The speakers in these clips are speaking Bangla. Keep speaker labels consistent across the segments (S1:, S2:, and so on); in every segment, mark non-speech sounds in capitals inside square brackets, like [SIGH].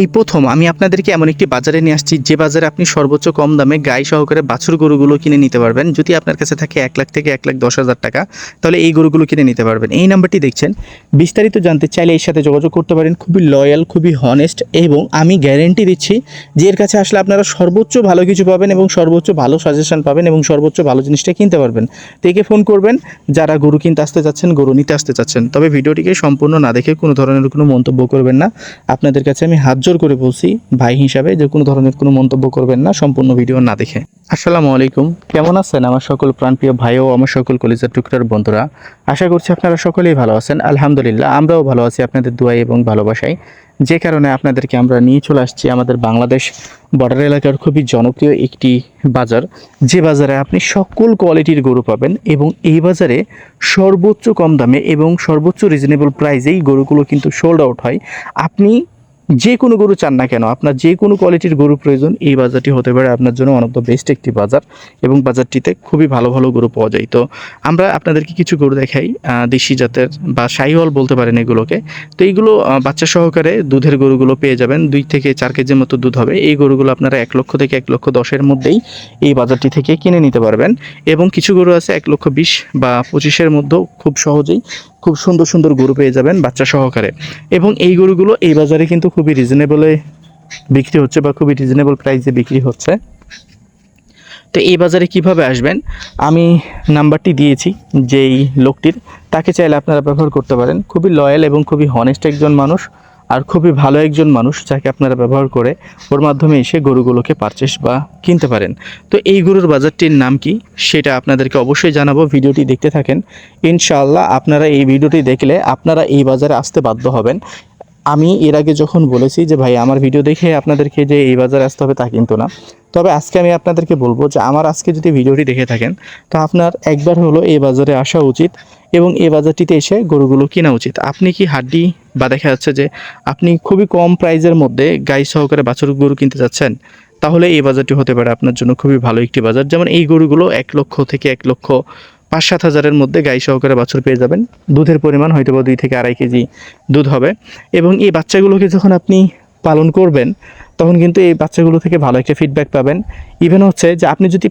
S1: এই প্রথম আমি আপনাদেরকে এমন একটি বাজারে নিয়ে আসছি, যে বাজারে আপনি সর্বোচ্চ কম দামে গাই সহকারে বাছুর গরুগুলো কিনে নিতে পারবেন। যদি আপনার কাছে থাকে এক লাখ থেকে এক লাখ দশ হাজার টাকা, তাহলে এই গরুগুলো কিনে নিতে পারবেন। এই নাম্বারটি দেখছেন। বিস্তারিত জানতে চাইলে এর সাথে যোগাযোগ করতে পারেন। খুবই লয়াল খুবই হনেস্ট এবং আমি গ্যারেন্টি দিচ্ছি যে এর কাছে আসলে আপনারা সর্বোচ্চ ভালো কিছু পাবেন এবং সর্বোচ্চ ভালো সাজেশন পাবেন এবং সর্বোচ্চ ভালো জিনিসটা কিনতে পারবেন। তো একে ফোন করবেন। যারা গরু কিনতে আসতে চাচ্ছেন গরু নিতে আসতে চাচ্ছেন তবে ভিডিওটিকে সম্পূর্ণ না দেখে কোনো ধরনের কোনো মন্তব্য করবেন না। আপনাদের কাছে আমি হাত জোর করে বলছি, ভাই হিসাবে যে কোনো ধরনের কোনো মন্তব্য করবেন না, সম্পূর্ণ ভিডিও না দেখে। আসসালামু আলাইকুম। কেমন আছেন আমার সকল প্রাণপ্রিয় ভাই ও আমার সকল কলেজের টুকরার বন্ধুরা? আশা করছি আপনারা সকলেই ভালো আছেন। আলহামদুলিল্লাহ, আমরাও ভালো আছি আপনাদের দোয়াই এবং ভালোবাসায়। যে কারণে আপনাদেরকে আমরা নিয়ে চলে আসছি আমাদের বাংলাদেশ বর্ডার এলাকার খুবই জনপ্রিয় একটি বাজার। যে বাজারে আপনি সকল কোয়ালিটির গরু পাবেন এবং এই বাজারে সর্বোচ্চ কম দামে এবং সর্বোচ্চ রিজনেবল প্রাইসেই গরুগুলো কিন্তু সোল্ড আউট হয়। আপনি যে কোনো গরু চান না কেন, আপনার যে কোনো কোয়ালিটির গরু প্রয়োজন, এই বাজারটি হতে পারে আপনার জন্য ওয়ান অফ দ্য বেস্ট একটি বাজার এবং বাজারটিতে খুবই ভালো ভালো গরু পাওয়া যায়। তো আমরা আপনাদেরকে কিছু গরু দেখাই দেশি জাতের বা শাহিওয়াল বলতে পারেন এগুলোকে। তো এইগুলো বাচ্চা সহকারে দুধের গরুগুলো পেয়ে যাবেন, দুই থেকে চার কেজির মতো দুধ হবে। এই গরুগুলো আপনারা এক লক্ষ থেকে এক লক্ষ দশের মধ্যেই এই বাজারটি থেকে কিনে নিতে পারবেন। এবং কিছু গরু আছে এক লক্ষ বিশ বা পঁচিশের মধ্যেও খুব সহজেই খুব সুন্দর সুন্দর গরু পেয়ে যাবেন বাচ্চা সহকারে। এবং এই গরুগুলো এই বাজারে কিন্তু খুবই রিজনেবলে বিক্রি হচ্ছে বা খুবই রিজনেবল প্রাইসে বিক্রি হচ্ছে। তো এই বাজারে কীভাবে আসবেন? আমি নাম্বারটি দিয়েছি যেই লোকটির। তাকে চাইলে আপনারা ব্যবহার করতে পারেন। খুবই লয়াল এবং খুবই হনেস্ট একজন মানুষ। আর খুবই ভালো একজন মানুষ যাকে আপনারা ব্যবহার করে ওর মাধ্যমে এসে গরুগুলোকে পারচেস বা কিনতে পারেন। তো এই গরুর বাজারটির নাম কি? সেটা আপনাদেরকে অবশ্যই জানাব। ভিডিওটি দেখতে থাকেন। ইনশাআল্লাহ আপনারা এই ভিডিওটি দেখলে আপনারা এই বাজারে আসতে বাধ্য হবেন। আমি এর আগে যখন বলেছি যে, ভাই, আমার ভিডিও দেখে আপনাদেরকে যে এই বাজারে আসতে হবে তা কিন্তু না। তবে আজকে আমি আপনাদেরকে বলব যে আমার আজকে যদি ভিডিওটি দেখে থাকেন, তো আপনার একবার হলো এই বাজারে আসা উচিত এবং এই বাজারটিতে এসে গরুগুলো কেনা উচিত। আপনি কি হাড্ডি বা দেখা যাচ্ছে যে আপনি খুবই কম প্রাইজের মধ্যে গাই সহকারে বাছুর গরু কিনতে যাচ্ছেন, তাহলে এই বাজারটি হতে পারে আপনার জন্য খুবই ভালো একটি বাজার। যেমন এই গরুগুলো এক লক্ষ থেকে এক লক্ষ পাঁচ সাত হাজারের মধ্যে গাই সহকারে বাছুর পেয়ে যাবেন। দুধের পরিমাণ হয়তো বা দুই থেকে আড়াই কেজি দুধ হবে এবং এই বাচ্চাগুলোকে যখন আপনি পালন করবেন, তখন কিন্তু এই বাচ্চাগুলো থেকে ভালো একটা ফিডব্যাক পাবেন। ইভেন হচ্ছে যে আপনি যদি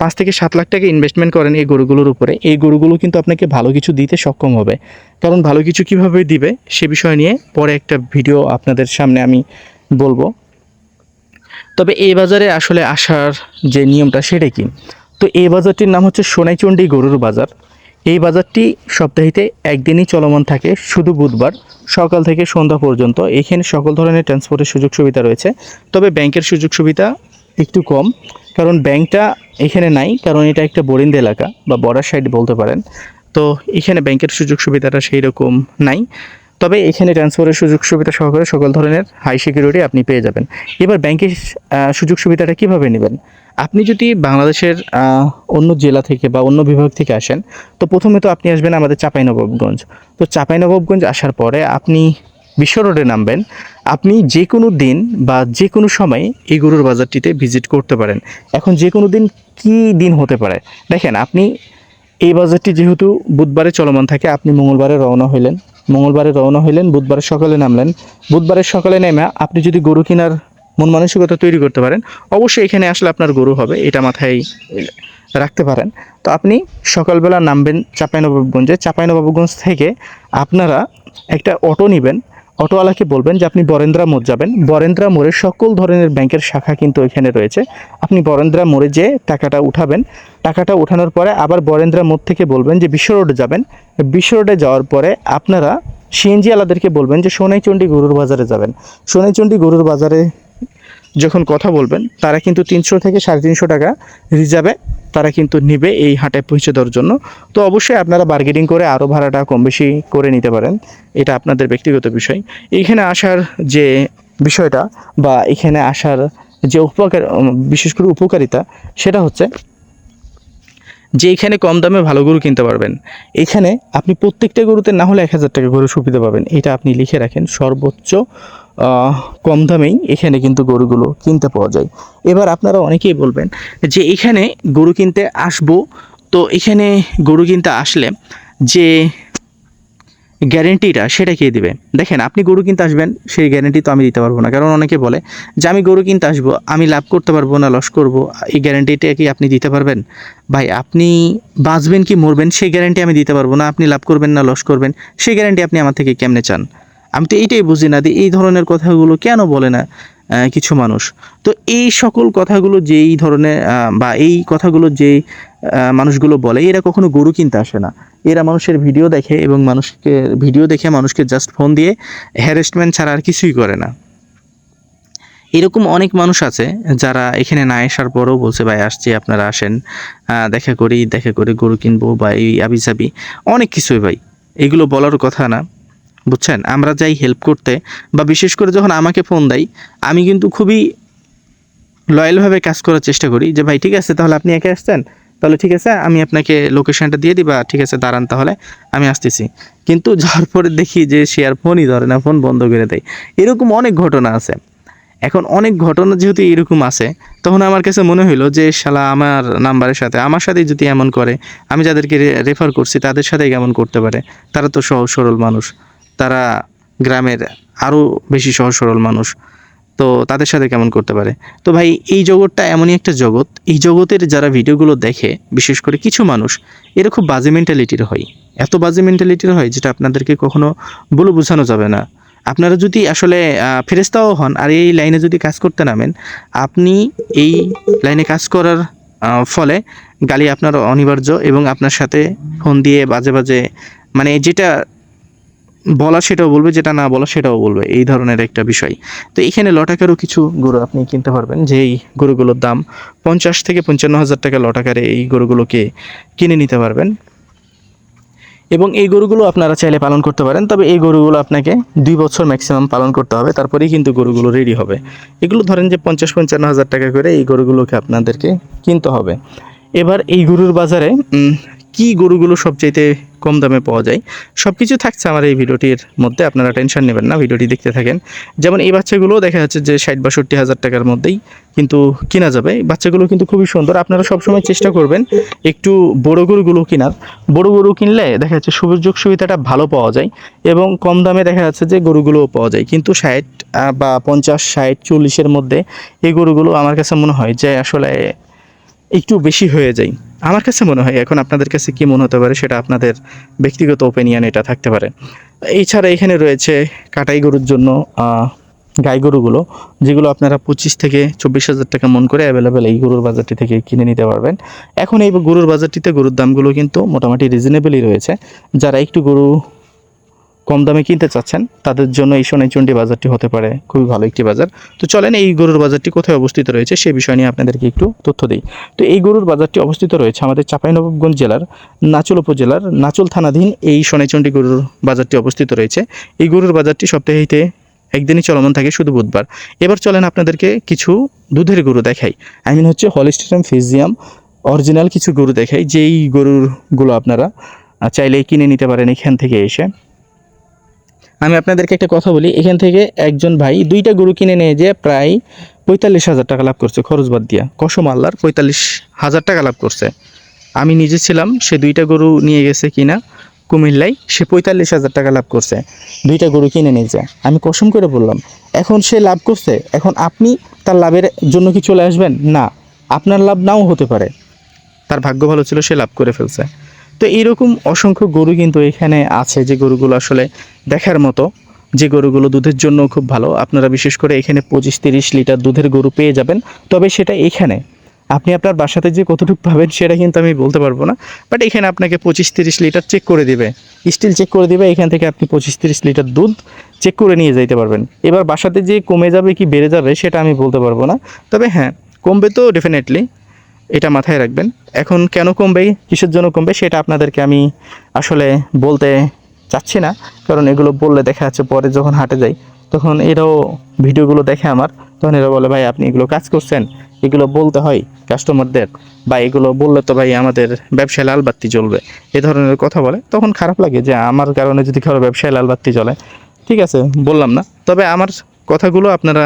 S1: পাঁচ থেকে সাত লাখ টাকা ইনভেস্টমেন্ট করেন এই গরুগুলোর উপরে, এই গরুগুলো কিন্তু আপনাকে ভালো কিছু দিতে সক্ষম হবে। কারণ ভালো কিছু কীভাবে দিবে সে বিষয় নিয়ে পরে একটা ভিডিও আপনাদের সামনে আমি বলব। তবে এই বাজারে আসলে আসার যে নিয়মটা সেটা কি? তো এই বাজারটির নাম হচ্ছে সোনাইচন্ডী গরুর বাজার। এই বাজারটি সপ্তাহিতে একদিনই চলমান থাকে, শুধু বুধবার। সকাল থেকে সন্ধ্যা পর্যন্ত এখানে সকল ধরনের ট্রান্সপোর্টের সুযোগ সুবিধা রয়েছে। তবে ব্যাংকের সুযোগ সুবিধা একটু কম, কারণ ব্যাংকটা এখানে নাই, কারণ এটা একটা বরিন্দ এলাকা বা বর্ডার সাইড বলতে পারেন। তো এখানে ব্যাংকের সুযোগ সুবিধাটা সেই রকম নাই। তবে এখানে ট্রান্সফারের সুযোগ সুবিধা সহকারে সকল ধরনের হাই সিকিউরিটি আপনি পেয়ে যাবেন। এবার ব্যাংকের সুযোগ সুবিধাটা কীভাবে নেবেন? আপনি যদি বাংলাদেশের অন্য জেলা থেকে বা অন্য বিভাগ থেকে আসেন, তো প্রথমে তো আপনি আসবেন আমাদের চাঁপাইনবাবগঞ্জ। তো চাঁপাইনবাবগঞ্জ আসার পরে আপনি বিশ্ব রোডে নামবেন। আপনি যে কোনো দিন বা যে কোনো সময় এই গরুর বাজারটিতে ভিজিট করতে পারেন। এখন যে কোনো দিন কী দিন হতে পারে? দেখেন, আপনি এই বাজারটি যেহেতু বুধবারে চলমান থাকে, আপনি মঙ্গলবারে রওনা হইলেন। মঙ্গলবারে রওনা হইলেন বুধবারের সকালে নামলেন। বুধবারের সকালে নেমে আপনি যদি গরু কেনার মন মানসিকতা তৈরি করতে পারেন। অবশ্যই এখানে আসলে আপনার গরু হবে, এটা মাথায় রাখতে পারেন। তো আপনি সকালবেলা নামবেন চাঁপাইনবাবগঞ্জে। চাঁপাইনবাবগঞ্জ থেকে আপনারা একটা অটো নেবেন। অটোওয়ালাকে বলবেন যে, আপনি বরেন্দ্রা মোড় যাবেন। বরেন্দ্রা মোড়ে সকল ধরনের ব্যাংকের শাখা কিন্তু এখানে রয়েছে। আপনি বরেন্দ্রা মোড়ে যেয়ে টাকাটা উঠাবেন। টাকাটা ওঠানোর পরে আবার বরেন্দ্রা মোড় থেকে বলবেন যে, বিশ্ব রোডে যাবেন। বিশ্ব রোডে যাওয়ার পরে আপনারা সিএনজি আলাদেরকে বলবেন যে, সোনাইচন্ডী গরুর বাজারে যাবেন। সোনাইচন্ডী গরুর বাজারে যখন কথা বলবেন, তারা কিন্তু তিনশো থেকে সাড়ে তিনশো টাকা রিজার্ভে তারা কিন্তু নিবে এই হাটে পৌঁছে দেওয়ার জন্য। তো অবশ্যই আপনারা বার্গেনিং করে আরও ভাড়াটা কম বেশি করে নিতে পারেন। এটা আপনাদের ব্যক্তিগত বিষয়। এইখানে আসার যে বিষয়টা বা এখানে আসার যে উপকার বিশেষ করে উপকারিতা, সেটা হচ্ছে যে এখানে কম দামে ভালো গরু কিনতে পারবেন। এখানে আপনি প্রত্যেকটা গরুতে না হলে এক হাজার টাকা গরু সুবিধা পাবেন। এটা আপনি লিখে রাখেন সর্বোচ্চ কম দামেই এখানে কিন্তু গরুগুলো কিনতে পাওয়া যায়। এবার আপনারা অনেকেই বলবেন যে এখানে গরু কিনতে আসব। তো এখানে গরু কিনতে আসলে যে গ্যারেন্টিটা সেটা কে দিবে? দেখেন, আপনি গরু কিনতে আসবেন, সেই গ্যারেন্টি তো আমি দিতে পারব না। কারণ অনেকে বলে যে আমি গরু কিনতে আসব, আমি লাভ করতে পারব না লস করব। এই গ্যারেন্টিটা কি আপনি দিতে পারবেন? ভাই, আপনি বাঁচবেন কি মরবেন, সেই গ্যারেন্টি আমি দিতে পারব না। আপনি লাভ করবেন না লস করবেন। সেই গ্যারেন্টি আপনি আমার থেকে কেমনে চান? আমি তো এইটাই বুঝি না যে এই ধরনের কথাগুলো কেন বলে না কিছু মানুষ। তো এই সকল কথাগুলো যেই ধরনের বা এই কথাগুলো যেই মানুষগুলো বলে, এরা কখনো গরু কিনতে আসে না। এরা মানুষের ভিডিও দেখে এবং মানুষকে, ভিডিও দেখে মানুষকে জাস্ট ফোন দিয়ে হ্যারাসমেন্ট ছাড়া আর কিছুই করে না। এরকম অনেক মানুষ আছে যারা এখানে না আসার পরও বলছে, ভাই, আসছি, আপনারা আসেন দেখা করি, দেখা করে গরু কিনবো বা এই আবি সাবি অনেক কিছুই ভাই। এগুলো বলার কথা না। বুঝছেন? আমরা যাই হেল্প করতে বা বিশেষ করে যখন আমাকে ফোন দেয়, আমি কিন্তু খুবই লয়ালভাবে কাজ করার চেষ্টা করি যে, ভাই, ঠিক আছে, তাহলে আপনি একে আসছেন? তাহলে ঠিক আছে, আমি আপনাকে লোকেশনটা দিয়ে দিবা ঠিক আছে, দাঁড়ান তাহলে, আমি আসতেছি। কিন্তু [LAUGHS] যাওয়ার পরে দেখি যে, সে আর ফোনই ধরে না ফোন বন্ধ করে দেয়। এরকম অনেক ঘটনা আছে। এখন অনেক ঘটনা যেহেতু এরকম আছে, তখন আমার কাছে মনে হইল যে, শালা, আমার নাম্বারের সাথে, আমার সাথে যদি এমন করে, আমি যাদেরকে রেফার করছি, তাদের সাথে কেমন করতে পারে। তারা তো সহজ সরল মানুষ। তারা গ্রামের আরও বেশি সহজ সরল মানুষ। তো তাদের সাথে কেমন করতে পারে? তো ভাই, এই জগৎটা এমনই একটা জগৎ। এই জগতের যারা ভিডিওগুলো দেখে, বিশেষ করে কিছু মানুষ, এরা খুব বাজে মেন্টালিটির হয়। এত বাজে মেন্টালিটির হয় যেটা আপনাদেরকে কখনো বলে বোঝানো যাবে না। আপনারা যদি আসলে ফেরেস্তাও হন আর এই লাইনে যদি কাজ করতে নামেন, আপনি এই লাইনে কাজ করার ফলে গালি আপনার অনিবার্য এবং আপনার সাথে ফোন দিয়ে বাজে বাজে মানে যেটা বলা সেটাও বলবে, যেটা না বলা সেটাও বলবে, এই ধরনের একটা বিষয়। তো এখানে লটাকারও কিছু গরু আপনি কিনতে পারবেন যে এই গরুগুলোর দাম পঞ্চাশ থেকে পঞ্চান্ন হাজার টাকা লটাকারে এই গরুগুলোকে কিনে নিতে পারবেন। এবং এই গরুগুলো আপনারা চাইলে পালন করতে পারেন, তবে এই গরুগুলো আপনাকে দুই বছর ম্যাক্সিমাম পালন করতে হবে, তারপরেই কিন্তু গরুগুলো রেডি হবে। এগুলো ধরেন যে পঞ্চাশ পঞ্চান্ন হাজার টাকা করে এই গরুগুলোকে আপনাদেরকে কিনতে হবে। এবার এই গরুর বাজারে কি গরুগুলো সবচাইতে কম দামে পাওয়া যায় সব কিছু থাকছে আমার এই ভিডিওটির মধ্যে, আপনারা টেনশন নেবেন না, ভিডিওটি দেখতে থাকেন। যেমন এই বাচ্চাগুলোও দেখা যাচ্ছে যে ষাট বাষট্টি হাজার টাকার মধ্যেই কিন্তু কেনা যাবে। বাচ্চাগুলো কিন্তু খুবই সুন্দর, আপনারা সবসময় চেষ্টা করবেন একটু বড় গরুগুলো কেনার। বড় গরু কিনলে দেখা যাচ্ছে সুযোগ সুবিধাটা ভালো পাওয়া যায় এবং কম দামে দেখা যাচ্ছে যে গরুগুলোও পাওয়া যায়। কিন্তু ষাট বা পঞ্চাশ, ষাট, চল্লিশের মধ্যে এই গরুগুলো আমার কাছে মনে হয় যে আসলে একটু বেশি হয়ে যায়। আমার কাছে মনে হয় এখন আপনাদের কাছে কি মনে হতে পারে সেটা আপনাদের ব্যক্তিগত ওপিনিয়ন এটা থাকতে পারে। এছাড়া এখানে রয়েছে কাটাই গরুর জন্য গাই গরুগুলো, যেগুলো আপনারা পঁচিশ থেকে চব্বিশ হাজার টাকা মন করে অ্যাভেলেবেল এই গরুর বাজারটি থেকে কিনে নিতে পারবেন। এখন এই গরুর বাজারটিতে গরুর দামগুলো কিন্তু মোটামুটি রিজনেবলই রয়েছে। যারা একটু গরু কম দামে কিনতে চাচ্ছেন, তাদের জন্য এই সোনাইচন্ডী বাজারটি হতে পারে খুবই ভালো একটি বাজার। তো চলেন, এই গরুর বাজারটি কোথায় অবস্থিত রয়েছে সে বিষয় নিয়ে আপনাদেরকে একটু তথ্য দিই। তো এই গরুর বাজারটি অবস্থিত রয়েছে আমাদের চাঁপাইনবাবগঞ্জ জেলার নাচল উপজেলার নাচল থানাধীন এই সোনাইচন্ডী গরুর বাজারটি অবস্থিত রয়েছে। এই গরুর বাজারটি সপ্তাহে একদিনই চলমান থাকে শুধু বুধবার। এবার চলেন আপনাদেরকে কিছু দুধের গরু দেখাই। আই মিন হচ্ছে হলিস্টেরাম ফিজিয়াম অরিজিনাল কিছু গরু দেখাই, যেই গরুরগুলো আপনারা চাইলেই কিনে নিতে পারেন এখান থেকে এসে। আমি আপনাদেরকে একটা কথা বলি, এখান থেকে একজন ভাই দুইটা গরু কিনে নিয়ে যে প্রায় পঁয়তাল্লিশ হাজার টাকা লাভ করছে, খরচ বাদ দিয়া। কসম আল্লাহর, পঁয়তাল্লিশ হাজার টাকা লাভ করছে। আমি নিজে ছিলাম, সে দুইটা গরু নিয়ে গেছে কিনা কুমিল্লায়, সে পঁয়তাল্লিশ হাজার টাকা লাভ করছে, দুইটা গরু কিনে নিয়েছে আমি কসম করে বললাম, এখন সে লাভ করছে, এখন আপনি তার লাভের জন্য কি চলে আসবেন? না, আপনার লাভ নাও হতে পারে। তার ভাগ্য ভালো ছিল, সে লাভ করে ফেলছে। তো এইরকম অসংখ্য গরু কিন্তু এখানে আছে যে গরুগুলো আসলে দেখার মতো, যে গরুগুলো দুধের জন্য খুব ভালো। আপনারা বিশেষ করে এখানে পঁচিশ তিরিশ লিটার দুধের গরু পেয়ে যাবেন। তবে সেটা এখানে। আপনি আপনার বাসাতে যে কতটুকু পাবেন সেটা কিন্তু আমি বলতে পারব না। বাট এখানে আপনাকে পঁচিশ তিরিশ লিটার চেক করে দিবে। স্টিল চেক করে দিবে, এখান থেকে আপনি পঁচিশ তিরিশ লিটার দুধ চেক করে নিয়ে যাইতে পারবেন। এবার বাসাতে যে কমে যাবে কি বেড়ে যাবে সেটা আমি বলতে পারব না। তবে হ্যাঁ কমবে তো ডেফিনেটলি এটা মাথায় রাখবেন। এখন কেন কমবে, কিসের জন্য কমবে সেটা আপনাদেরকে আমি আসলে বলতে চাচ্ছি না। কারণ এগুলো বললে দেখা যাচ্ছে পরে যখন হাটে যাই, তখন এরাও ভিডিওগুলো দেখে আমার। তখন এরা বলে, ভাই, আপনি এগুলো কাজ করছেন। এগুলো বলতে হয় কাস্টমারদের বা এগুলো বললে তো ভাই আমাদের ব্যবসায় লাল বাত্তি জ্বলবে। এ ধরনের কথা বলে। তখন খারাপ লাগে যে আমার কারণে যদি কারও ব্যবসায় লাল বাত্তি জ্বলে। ঠিক আছে, বললাম না। তবে আমার কথাগুলো আপনারা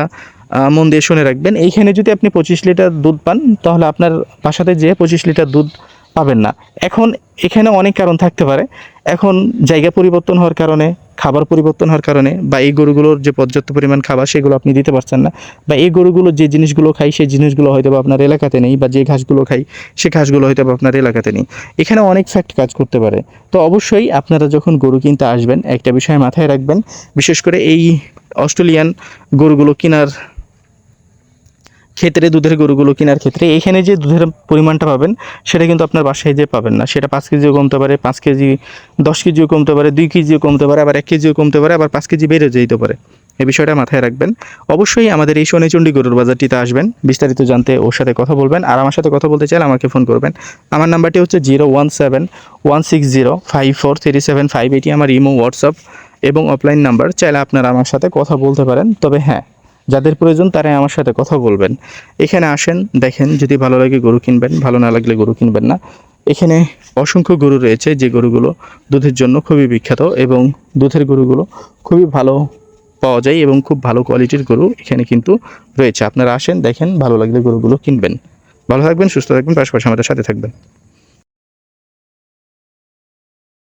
S1: মন দিয়ে শুনে রাখবেন। এইখানে যদি আপনি পঁচিশ লিটার দুধ পান, তাহলে আপনার বাসাতে যেয়ে পঁচিশ লিটার দুধ পাবেন না। এখন এখানে অনেক কারণ থাকতে পারে। এখন জায়গা পরিবর্তন হওয়ার কারণে, খাবার পরিবর্তন হওয়ার কারণে, বা এই গরুগুলোর যে পর্যাপ্ত পরিমাণ খাবার, সেগুলো আপনি দিতে পারছেন না। বা এই গরুগুলো যে জিনিসগুলো খাই, সেই জিনিসগুলো হয়তো আপনার এলাকাতে নেই, বা যে ঘাসগুলো খাই, সে ঘাসগুলো হয়তো আপনার এলাকাতে নেই। এখানে অনেক ফ্যাক্ট কাজ করতে পারে। তো অবশ্যই আপনারা যখন গরু কিনতে আসবেন, একটা বিষয় মাথায় রাখবেন। বিশেষ করে এই অস্ট্রেলিয়ান গরুগুলো কেনার ক্ষেত্রে দুধের গরুগুলো কেনার ক্ষেত্রে এখানে যে দুধের পরিমাণটা পাবেন, সেটা কিন্তু আপনার বাসায় যে পাবেন না। সেটা পাঁচ কেজিও কমতে পারে, পাঁচ কেজি, দশ কেজিও কমতে পারে, দুই কেজিও কমতে পারে, আবার এক কেজিও কমতে পারে, আবার পাঁচ কেজি বেড়ে যেতে পারে। এই বিষয়টা মাথায় রাখবেন। অবশ্যই আমাদের এই সোনেচন্ডী গরুর বাজারটিতে আসবেন, বিস্তারিত জানতে ওর সাথে কথা বলবেন, আর আমার সাথে কথা বলতে চাইলে আমাকে ফোন করবেন। আমার নাম্বারটি হচ্ছে zero one seven one six zero five four three seven five, এটি আমার ইমো, হোয়াটসঅ্যাপ এবং অফলাইন নাম্বার। চাইলে আপনারা আমার সাথে কথা বলতে পারেন, তবে হ্যাঁ যাদের প্রয়োজন তারাই আমার সাথে কথা বলবেন। এখানে আসেন, দেখেন যদি ভালো লাগে গরু কিনবেন, ভালো না লাগলে গরু কিনবেন না। এখানে অসংখ্য গরু রয়েছে যে গরুগুলো দুধের জন্য খুবই বিখ্যাত এবং দুধের গরুগুলো খুবই ভালো পাওয়া যায় এবং খুব ভালো কোয়ালিটির গরু এখানে কিন্তু রয়েছে। আপনারা আসেন, দেখেন ভালো লাগলে গরুগুলো কিনবেন। ভালো থাকবেন, সুস্থ থাকবেন, পাশাপাশি আমাদের সাথে থাকবেন।